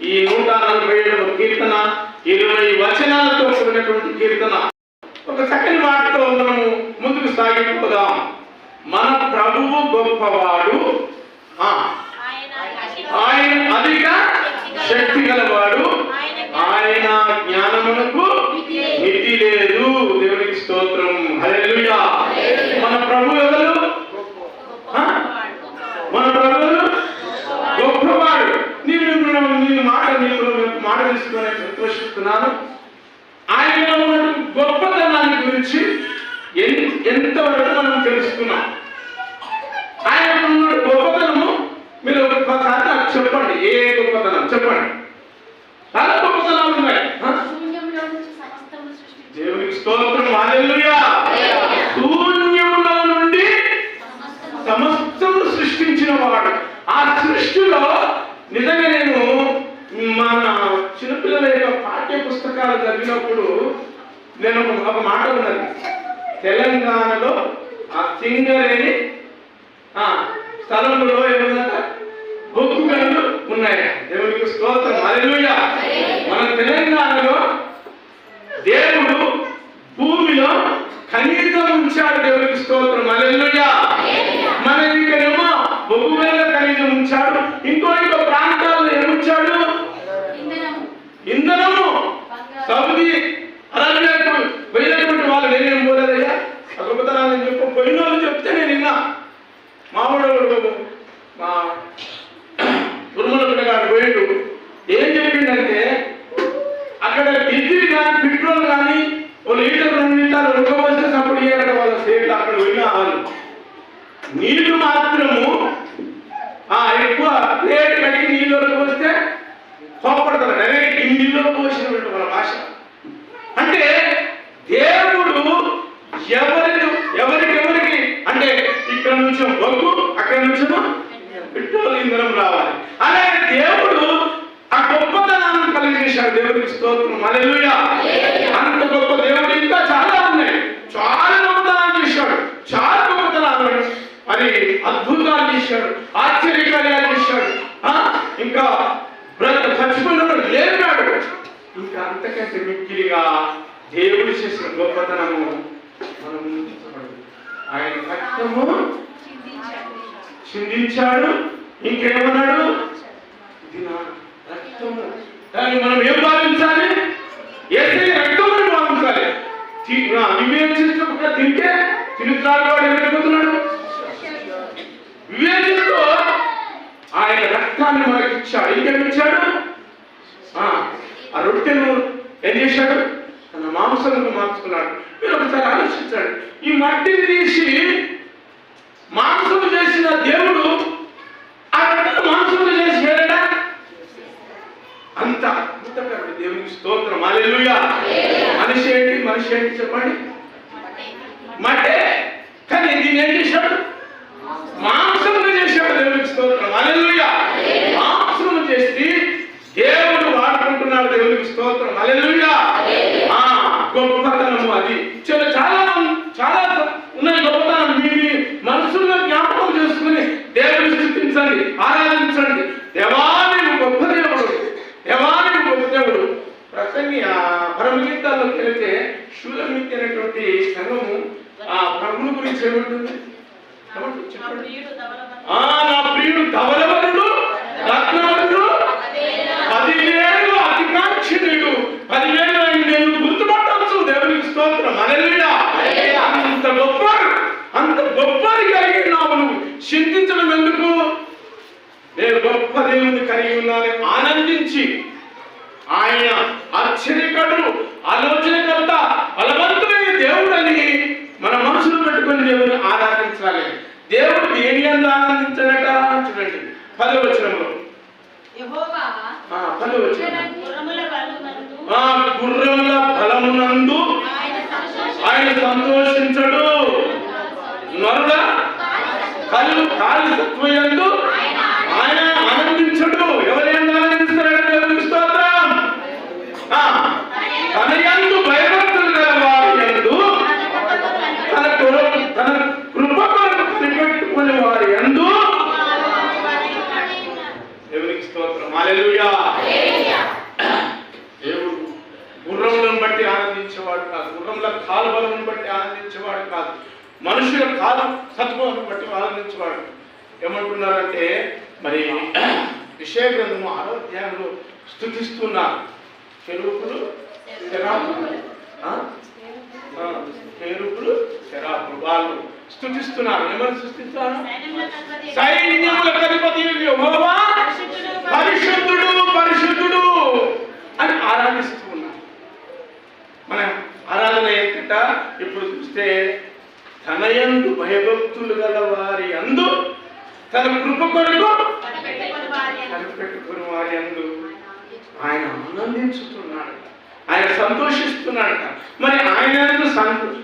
ఈ నూట నలభై ఏడవ కీర్తన ఇరవై వచనాలతో కూడినటువంటి కీర్తన. ఒక చక్కని మాటతో మనము ముందుకు సాగిపోదాం. మన ప్రభువు గొప్పవాడు ఆ, ఆయన అధిక శక్తి గలవాడు ఆయన జ్ఞానమునకు మితి లేదు దేవునికి స్తోత్రం హల్లెలూయా మన ప్రభు ఎవరు ఆ? మన ప్రభు ఎవరు? గొప్పవాడు నేను నేను- నేను మాట నీకు మాట సంతోషిస్తున్నాను. ఆయన ఉన్న గొప్పతనాన్ని గురించి ఎంతవరకు మనం తెలుసుకున్నాం ఆయన ఉన్న గొప్పతనము మీరు ఒకసారి నాకు చెప్పండి ఏ గొప్పతనం చెప్పండి చాలా గొప్పతనాలు ఉన్నాయి ఆ? శూన్యంలో నుంచి సమస్తము సృష్టించి దేవునికి స్తోత్రం హల్లెలూయా శూన్యములో నుండి సమస్తము సృష్టించిన వాడు ఆ సృష్టిలో నిజంగా నేను మన చిన్నపిల్లల యొక్క పాఠ్య పుస్తకాలు చదివినప్పుడు నేను ఒక- ఒక మాట ఉన్నది తెలంగాణలో ఆ సింగరేణి స్థలంలో ఏముందంట బొగ్గు గనులు ఉన్నాయి దేవునికి స్తోత్రం. హల్లెలూయా. మన తెలంగాణలో దేవుడు భూమిలో ఖనిజం ఉంచాడు దేవునికి స్తోత్రం. హల్లెలూయా. మన ఇక్కడేమో బొగ్గు వేల ఖనిజం ఉంచాడు. ఇంకో ఇంకో ప్రాంతాల్లో ఏముంచాడు? ఇంధనము. సౌదీ ఓ లీటర్ రెండు లీటర్లు ఉడకపోతే సపోర్ట్ చేయడం వాళ్ళ స్టేట్ అక్కడ పోయిన వాళ్ళు. నీళ్ళు మాత్రము ఆ ఎక్కువ ప్లేట్ కడిగి నీళ్ళు వస్తే కోపడతారు. డైరెక్ట్ ఈ నీళ్ళు పోసినటువంటి వాళ్ళ భాష. అంటే దేవుడు ఎవరికి ఎవరికెవరికి అంటే ఇక్కడ నుంచి బొగ్గు అక్కడ నుంచి పెట్రోల్ ఇంధనం రావాలి. అలాగే దేవుడు కలిగజేశాడు దేవుడికి స్తోత్రం. అంత గొప్ప దేవుడు ఇంకా చాలా ఉన్నాయి. చాలా గొప్పతనాలు చేశాడు. చాలా గొప్పతనాలు మరి అద్భుతాలు చేశాడు. ఆశ్చర్యకార్యాలు చేశాడు? ఇంకా వాడు లేపాడు ఇంకా అంతకంటే మిక్కిలిగా దేవుడు చేసిన గొప్పతనము మనం. ఆయన రక్తము చిందించాడు. ఇంకేమన్నాడు? ఇది నా రక్తము. దాన్ని మనం ఏం భావించాలి? ఏసై రక్తమని భావించాలి. వివేచించకుండా తింటే తిరుగుతున్నాడు వాడు ఎక్కడిపోతున్నాడు వివేచనతో ఆయన రక్తాన్ని మనకి ఇచ్చాడు. ఇంకేమి ఇచ్చాడు ఆ, ఆ రొట్టెను ఏం చేశాడు? తన మాంసాలను మార్చుకున్నాడు. మీరు ఒకసారి ఆలోచించండి. ఈ మట్టిని తీసి మాంసము చేసిన దేవుడు ఆ రొట్టెను మాంసము చేసి వేరేడా అంత అద్భుతకరుడు దేవునికి స్తోత్రం హల్లెలూయా మనిషి ఏంటి చెప్పండి? మట్టే కానీ దీన్ని ఏం చేశాడు? మాంసముగా చేశాడు దేవుడికి స్తోత్రం. హల్లెలూయా. మాంసము చేసి దేవుడు వాడుకుంటున్నాడు దేవుడికి స్తోత్రం. హల్లెలూయా. ఆ గొప్పతనము అది చాలా చాలా చాలా ఉన్నాయి గొప్పతనం మీ మీ మనసులో జ్ఞాపకం చేసుకుని దేవుని స్థుతించండి ఆరాధించండి దేవాని గొప్ప దేవుడు దేవాని గొప్ప దేవుడు ప్రసంగి ఆ పరమగీతాల్లోకి వెళితే శూలమితి అనేటువంటి సంఘము ఆ ప్రభుని గురించి ఏమంటుంది? నా ప్రియుడు ధవలవరుడు రత్నవరుడు పదివేలు అతికాంక్షణుడు పదివేలు ఆయన నేను గుర్తుపట్టవచ్చు దేవునికి స్తోత్రం హల్లెలూయా అంత గొప్ప అంత గొప్పది కలిగి ఉన్నావు నువ్వు చింతించడం ఎందుకు నేను గొప్ప దేవుని కలిగి ఉన్నానని ఆనందించి ఆయన ఆశ్చర్యకడు ఆలోచనకర్త బలవంతుడైన దేవుడని మన మనసులో పెట్టుకుని దేవుని ఆరాధించాలి దేవుడు దేని అందు ఆనందించాడట చూడండి పదవచనంలో యెహోవా ఆ, పదవచనం గుర్రముల బలమునందు ఆయన సంతోష ఆయన సంతోషించడు. నరుల కళ్ళు కాలి తత్వయందు ఆయన ఆనందించడు. ఎవరి యందు ఆనందిస్తాడు దేవునికి స్తోత్రం ఆ, తన యందు భయభక్తులు గల వారి యందు తన కొరకు తన కృప కొరకు కనిపెట్టుకునే వారి యందు దేవునికి స్తోత్రం హల్లెలూయా హల్లెలూయా దేవుడు గుర్రములను బట్టి ఆనందించేవాడు కాదు గుర్రముల కాలువలను బట్టి ఆనందించేవాడు కాదు. మనుషుల కాలు సత్వాలను బట్టి ఆనందించేవాడు ఏమంటున్నారంటే మరి విషయ గ్రంథము ఆరోగ్యాలు స్థుతిస్తున్నారు. చెరుకులు శరాపులు ఆ? శరాపులు వాళ్ళు స్థుతిస్తున్నారు. ఏమని స్థుతిస్తున్నారు? సైన్యముల అధిపతి పరిశుద్ధుడు, పరిశుద్ధుడు అని ఆరాధిస్తూ ఉన్నాం మన ఆరాధన ఏంటంట? ఇప్పుడు చూస్తే తనయందు భయభక్తులు గల వారి అందు తన కృప కొరకు వారి కనిపెట్టుకుని వారి అందు ఆయన ఆనందించుతున్నాడు ఆయన సంతోషిస్తున్నాడట. మరి ఆయన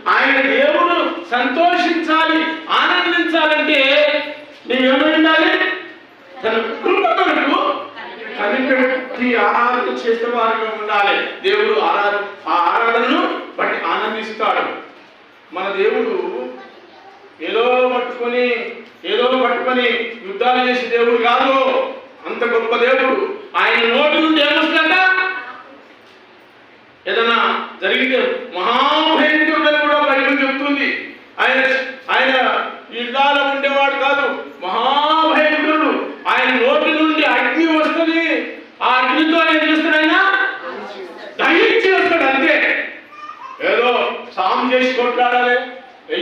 ఆయన దేవుడు సంతోషించాలి ఆనందించాలంటే నీవేమై ఉండాలి తన కృప కొరకు కనిపెట్టి ఆరాధన చేసే వారిగా ఉండాలి. దేవుడు ఆరాధన ఆ ఆరాధనను బట్టి ఆనందిస్తాడు. మన దేవుడు ఏదో పట్టుకొని ఏదో పట్టుకొని యుద్ధాలు చేసే దేవుడు కాదు. అంత గొప్ప దేవుడు. ఆయన నోటి నుండి ఏమొస్తుందంట? ఏదైనా జరిగితే మహాభయంకరుడని కూడా బైబిల్ చెప్తుంది ఆయన ఆయన యుద్ధాలు ఉండేవాడు కాదు మహాభయంకరుడు ఆయన నోటి నుండి అగ్ని వస్తుంది ఆ అగ్నితో ఏం చేస్తాడు ఆయన దహించి వస్తాడు అంతే ఏదో సాము చేసి కొట్లాడాలి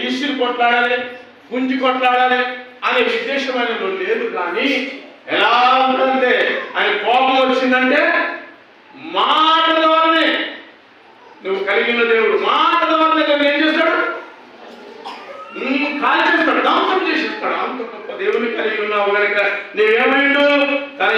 ఇసిరి కొట్లాడాలి గుంజి కొట్లాడాలి అనే ఉద్దేశం ఆయనలో లేదు కానీ ఎలా ఉంటుందంటే ఆయన కోపం వచ్చిందంటే మాట ద్వారానే. నువ్వు కలిగిన దేవుడు మాట ద్వారానే నన్ను ఏం చేస్తాడు? కాల్ చేస్తాడు ధ్వంసం చేసేస్తాడు. అంత గొప్ప దేవుని కలిగి ఉన్నావు కనుక నీవేమైండు? తన